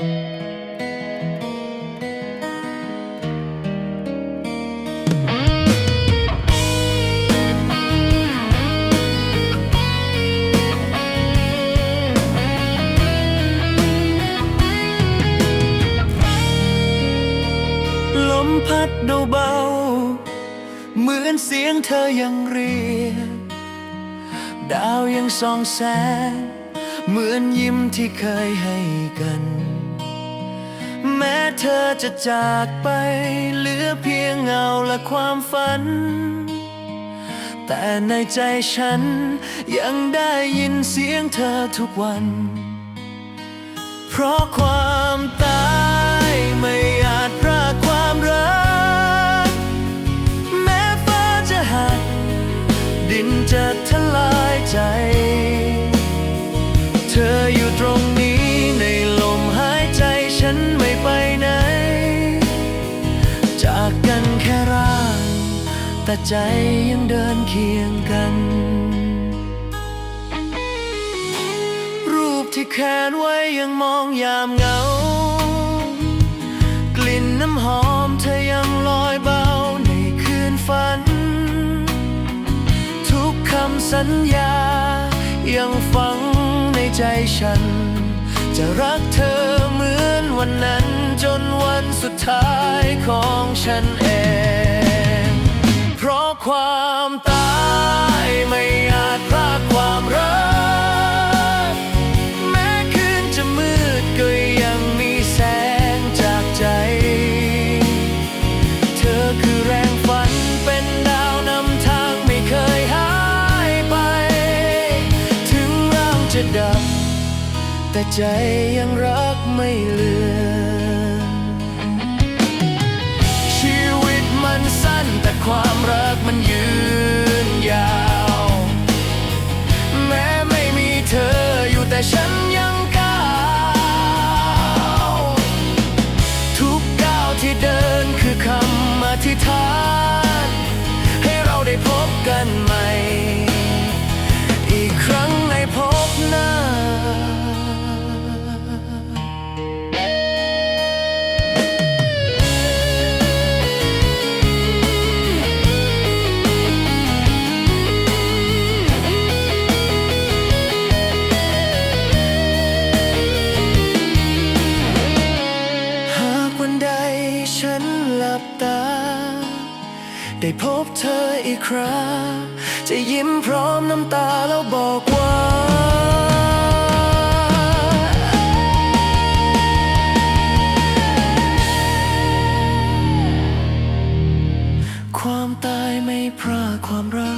ลมพัดเบาเหมือนเสียงเธอยังเรียก ดาวยังส่องแสง เหมือนยิ้มที่เคยให้กัน แม้เธอจะจากไปเหลือเพียงเงาและความฝัน แต่ในใจฉันยังได้ยินเสียงเธอทุกวัน เพราะความตายไม่อาจพรากความรัก แม้ฟ้าจะหักดินจะทลายใจ แต่ใจยังเดินเคียงกัน รูปที่แขวนไว้ยังมองยามเหงา กลิ่นน้ำหอมเธอยังลอยเบาในคืนฝัน ทุกคำสัญญา ยังฝังในใจฉัน จะรักเธอเหมือนวันนั้นจนวันสุดท้ายของฉันเอง ความตายไม่อาจพรากความรัก แม้คืนจะมืดก็ยังมีแสงจากใจ เธอคือแรงฝันเป็นดาวนำทางไม่เคยหายไป ถึงเราจะดับ แต่ใจยังรักไม่เลือน ความรักมันยืน ได้พบเธออีกคราจะยิ้มพร้อมน้ำตาแล้วบอกว่าความตายไม่พรากความรัก